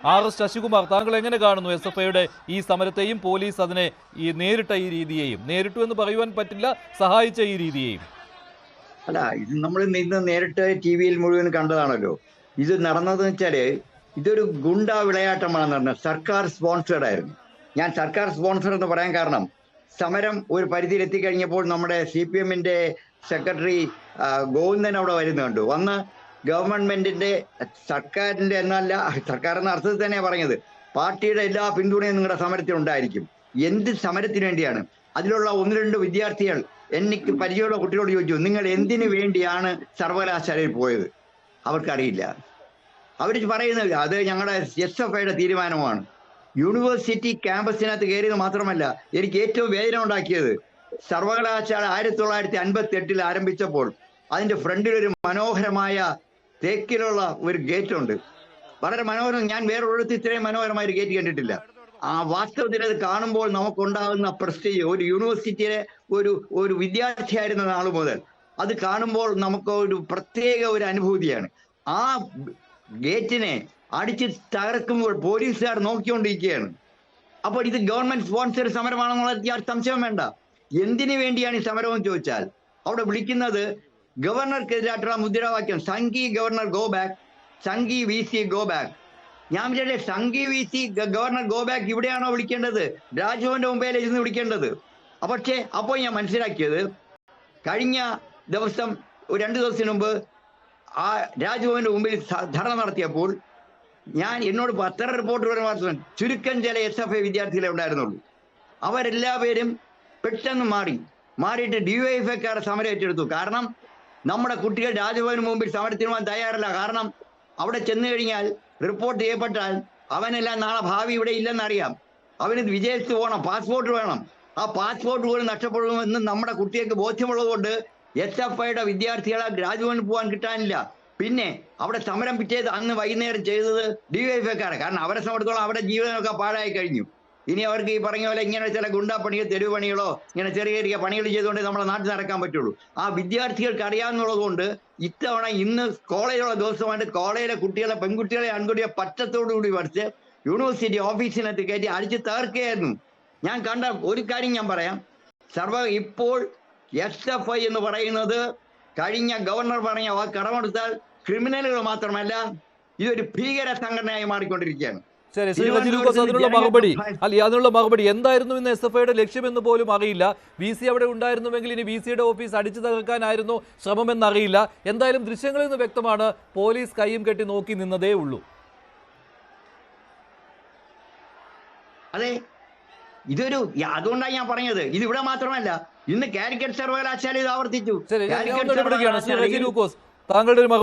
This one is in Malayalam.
ആർ എസ് ശശികുമാർ താങ്കൾ എങ്ങനെ കാണുന്നു എസ് എഫ് ഐയുടെ ഈ സമരത്തെയും പോലീസ് അതിനെ ഈ നേരിട്ട ഈ രീതിയെയും? നേരിട്ടു എന്ന് പറയുവാൻ പറ്റില്ല സഹായിച്ച ഈ രീതിയെയും. അല്ല ഇത് നമ്മൾ ഇന്ന് നേരിട്ട് ടി വിയിൽ മുഴുവൻ കണ്ടതാണല്ലോ. ഇത് നടന്നതെന്ന് വെച്ചാൽ ഇതൊരു ഗുണ്ട വിളയാട്ടമാണെന്ന് പറഞ്ഞത് സർക്കാർ സ്പോൺസേഡ് ആയിരുന്നു. ഞാൻ സർക്കാർ സ്പോൺസർ എന്ന് പറയാൻ കാരണം സമരം ഒരു പരിധിയിൽ എത്തിക്കഴിഞ്ഞപ്പോൾ നമ്മുടെ സി പി എമ്മിന്റെ സെക്രട്ടറി ഗോവിന്ദൻ അവിടെ വരുന്നുണ്ട്. വന്ന് ഗവൺമെന്റിന്റെ സർക്കാരിന്റെ എന്നല്ല സർക്കാർ എന്ന അർത്ഥത്തിൽ തന്നെയാണ് പറഞ്ഞത് പാർട്ടിയുടെ എല്ലാ പിന്തുണയും നിങ്ങളുടെ സമരത്തിൽ ഉണ്ടായിരിക്കും. എന്ത് സമരത്തിന് വേണ്ടിയാണ്? അതിലുള്ള ഒന്ന് രണ്ട് വിദ്യാർത്ഥികൾ എനിക്ക് പരിചയമുള്ള കുട്ടികളോട് ചോദിച്ചു നിങ്ങൾ എന്തിനു വേണ്ടിയാണ് സർവകലാശാലയിൽ പോയത്? അവർക്കറിയില്ല. അവർ പറയുന്നത് അത് ഞങ്ങളുടെ എസ് എഫ് ഐയുടെ തീരുമാനമാണ്. യൂണിവേഴ്സിറ്റി ക്യാമ്പസിനകത്ത് കയറിയത് മാത്രമല്ല എനിക്ക് ഏറ്റവും വേദന ഉണ്ടാക്കിയത്. സർവകലാശാല ആയിരത്തി തൊള്ളായിരത്തി അൻപത്തി എട്ടിൽ ആരംഭിച്ചപ്പോൾ അതിന്റെ ഫ്രണ്ടിൽ ഒരു മനോഹരമായ തേക്കിലുള്ള ഒരു ഗേറ്റ് ഉണ്ട് വളരെ മനോഹരം. ഞാൻ വേറൊരിടത്ത് ഇത്രയും മനോഹരമായ ഒരു ഗേറ്റ് കണ്ടിട്ടില്ല. ആ വാസ്തവത്തിൽ അത് കാണുമ്പോൾ നമുക്കുണ്ടാകുന്ന പ്രസ്റ്റേജ് ഒരു യൂണിവേഴ്സിറ്റിയിലെ ഒരു ഒരു വിദ്യാർത്ഥിയായിരുന്ന നാൾ മുതൽ അത് കാണുമ്പോൾ നമുക്ക് ഒരു പ്രത്യേക ഒരു അനുഭൂതിയാണ്. ആ ഗേറ്റിനെ അടിച്ച് തകർക്കുമ്പോൾ പോലീസുകാർ നോക്കിക്കൊണ്ടിരിക്കുകയാണ്. അപ്പോൾ ഇത് ഗവൺമെന്റ് സ്പോൺസർ സമരമാണെന്നുള്ള സംശയം വേണ്ട. എന്തിനു വേണ്ടിയാണ് ഈ സമരം എന്ന് ചോദിച്ചാൽ അവിടെ വിളിക്കുന്നത് ഗവർണർക്കെതിരായിട്ടുള്ള മുദ്രാവാക്യം sanghi governor go back sanghi V C go back. ഞാൻ വിചാരിച്ചേ sanghi V C governor go back ഇവിടെയാണോ വിളിക്കേണ്ടത്? രാജ്ഭവന്റെ മുമ്പേ ഇരുന്ന് വിളിക്കേണ്ടത്. പക്ഷേ അപ്പോൾ ഞാൻ മനസ്സിലാക്കിയത് കഴിഞ്ഞ ദിവസം രണ്ട് ദിവസത്തിന് മുമ്പ് ആ രാജ്ഭവന്റെ മുമ്പിൽ ധർണ നടത്തിയപ്പോൾ ഞാൻ എന്നോട് പത്ര റിപ്പോർട്ട് മാത്രം ചുരുക്കം ചില എസ് എഫ് ഐ വിദ്യാർത്ഥികളെ ഉണ്ടായിരുന്നുള്ളൂ. അവരെല്ലാവരും പെട്ടെന്ന് മാറി. മാറിയിട്ട് ഡി ഡിവൈഎഫ്ഐക്കാരെ സമരം ഏറ്റെടുത്തു. കാരണം നമ്മുടെ കുട്ടികൾ രാജ്ഭവന് മുമ്പിൽ സമരത്തിനുവാൻ തയ്യാറല്ല. കാരണം അവിടെ ചെന്നു കഴിഞ്ഞാൽ റിപ്പോർട്ട് ചെയ്യപ്പെട്ടാൽ അവനെല്ലാം നാളെ ഭാവി ഇവിടെ ഇല്ലെന്നറിയാം. അവന് വിജയിച്ചു പോകണം പാസ്പോർട്ട് വേണം. ആ പാസ്പോർട്ട് പോലും നഷ്ടപ്പെടുമെന്ന് നമ്മുടെ കുട്ടികൾക്ക് ബോധ്യമുള്ളതുകൊണ്ട് എസ് എഫ് ഐയുടെ വിദ്യാർത്ഥികളെ രാജ്ഭവനിൽ പോകാൻ കിട്ടാനില്ല. പിന്നെ അവിടെ സമരം പിറ്റേത് അന്ന് വൈകുന്നേരം ചെയ്തത് ഡി ഡിവൈഎഫ്ഐക്കാരെ കാരണം അവരെ സംബന്ധിച്ചോളം അവരുടെ ജീവിതമൊക്കെ പാഴായി കഴിഞ്ഞു. ഇനി അവർക്ക് ഈ പറഞ്ഞ പോലെ ഇങ്ങനെ ചില ഗുണ്ടാപ്പണിയോ തെരുവ് പണികളോ ഇങ്ങനെ ചെറിയ ചെറിയ പണികൾ ചെയ്തുകൊണ്ട് നമ്മളെ നാട്ടിൽ നടക്കാൻ പറ്റുള്ളൂ. ആ വിദ്യാർത്ഥികൾക്ക് അറിയാവുന്നത് കൊണ്ട് ഇത്തവണ ഇന്ന് കോളേജുള്ള ദിവസമായിട്ട് കോളേജിലെ കുട്ടികളെ പെൺകുട്ടികളെ ആൺകുട്ടികളെ പറ്റത്തോടു കൂടി പഠിച്ച് യൂണിവേഴ്സിറ്റി ഓഫീസിനകത്ത് കയറ്റി അടിച്ച് തകർക്കുകയായിരുന്നു. ഞാൻ കണ്ട ഒരു കാര്യം ഞാൻ പറയാം. സർവ ഇപ്പോൾ എസ് എഫ് ഐ എന്ന് പറയുന്നത് കഴിഞ്ഞ ഗവർണർ പറഞ്ഞ കടമെടുത്താൽ ക്രിമിനലുകൾ മാത്രമല്ല ഇതൊരു ഭീകര സംഘടനയായി മാറിക്കൊണ്ടിരിക്കുകയാണ്. ശരി ശ്രീ റജി ലൂക്കോസ് അതിനുള്ള മറുപടി. അല്ല അതിനുള്ള മറുപടി. എന്തായിരുന്നു ഇന്ന് എസ് എഫ് ഐയുടെ ലക്ഷ്യമെന്ന് പോലും അറിയില്ല. വി സി അവിടെ ഉണ്ടായിരുന്നുവെങ്കിൽ ഇനി വി സിയുടെ ഓഫീസ് അടിച്ചു തകർക്കാനായിരുന്നു ശ്രമമെന്നറിയില്ല. എന്തായാലും ദൃശ്യങ്ങളിൽ നിന്ന് വ്യക്തമാണ് പോലീസ് കൈയും കെട്ടി നോക്കി നിന്നതേ ഉള്ളൂ. അതെ ഇതൊരു അതുകൊണ്ടാണ് ഞാൻ പറഞ്ഞത്. ഇത് ഇവിടെ മാത്രമല്ല ഇന്ന് കാലിക്കറ്റ് സർവകലാശാല ഇത് ആവർത്തിച്ചു താങ്കളുടെ ഒരു